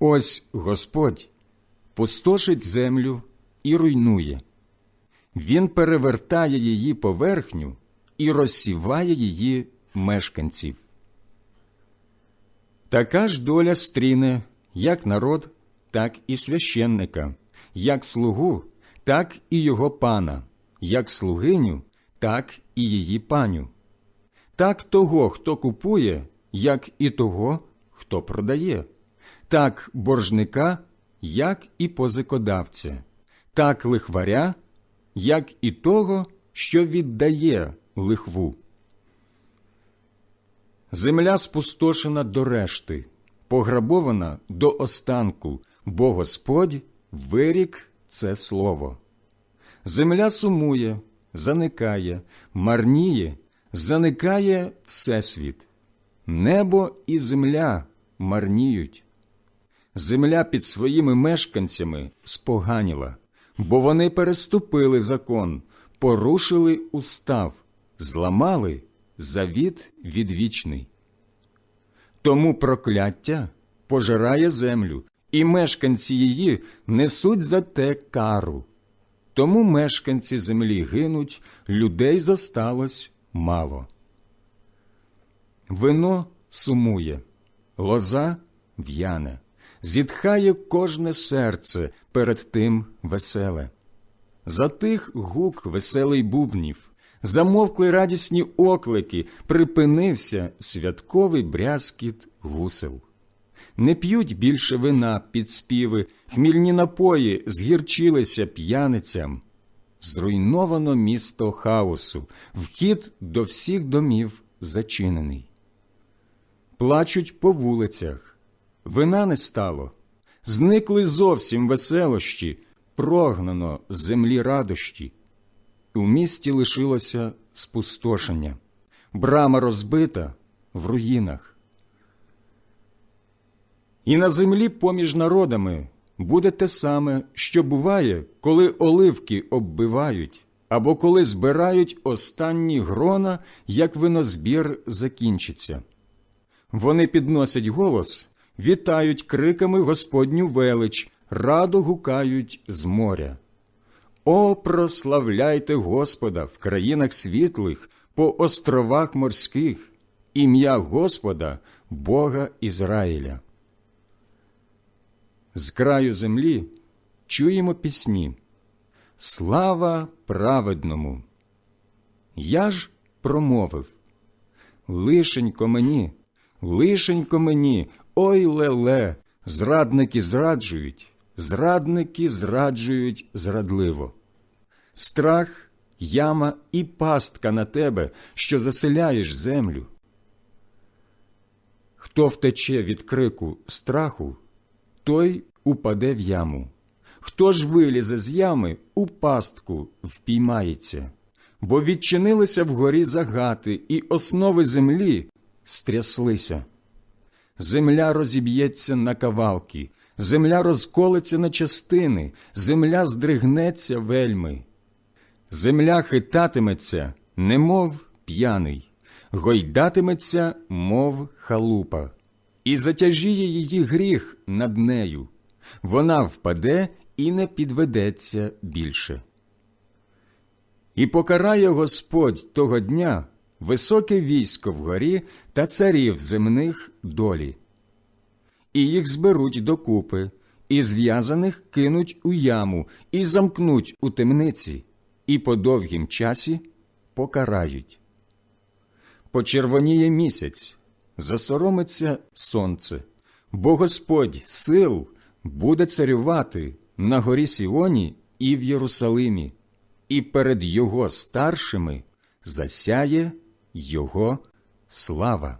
Ось Господь пустошить землю і руйнує. Він перевертає її поверхню і розсіває її мешканців. Така ж доля стріне як народ, так і священника, як слугу, так і його пана, як слугиню, так і її паню, так того, хто купує, як і того, хто продає, так боржника, як і позикодавця, так лихваря, як і того, що віддає лихву. Земля спустошена до решти, пограбована до останку, бо Господь вирік це слово. Земля сумує, заникає, марніє, заникає Всесвіт. Небо і земля марніють. Земля під своїми мешканцями споганіла, бо вони переступили закон, порушили устав, зламали завіт відвічний. Тому прокляття пожирає землю, і мешканці її несуть за те кару. Тому мешканці землі гинуть, людей зосталось мало. Вино сумує, лоза в'яне, зітхає кожне серце перед тим веселе. Затих гук веселий бубнів, замовкли радісні оклики, припинився святковий брязкіт гусел. Не п'ють більше вина під співи, хмільні напої згірчилися п'яницям. Зруйновано місто хаосу, вхід до всіх домів зачинений. Плачуть по вулицях, вина не стало, зникли зовсім веселощі, прогнано з землі радощі. У місті лишилося спустошення, брама розбита в руїнах. І на землі поміж народами буде те саме, що буває, коли оливки оббивають, або коли збирають останні грона, як винозбір закінчиться. Вони підносять голос, вітають криками Господню велич, радо гукають з моря. О, прославляйте Господа в країнах світлих, по островах морських, ім'я Господа, Бога Ізраїля. З краю землі чуємо пісні. Слава праведному! Я ж промовив Лишенько мені, лишенько мені, ой леле, зрадники зраджують, зрадники зраджують зрадливо. Страх, яма і пастка на тебе, що заселяєш землю. Хто втече від крику страху, той упаде в яму. Хто ж вилізе з ями, у пастку впіймається, бо відчинилися вгорі загати, і основи землі стряслися. Земля розіб'ється на кавалки, земля розколиться на частини, земля здригнеться вельми. Земля хитатиметься, немов п'яний, гойдатиметься, мов халупа, і затяжіє її гріх над нею. Вона впаде і не підведеться більше. І покарає Господь того дня високе військо вгорі та царів земних долі. І їх зберуть докупи, і зв'язаних кинуть у яму, і замкнуть у темниці, і по довгім часі покарають. Почервоніє місяць, засоромиться сонце, бо Господь сил буде царювати на горі Сіоні і в Єрусалимі, і перед його старшими засяє його слава.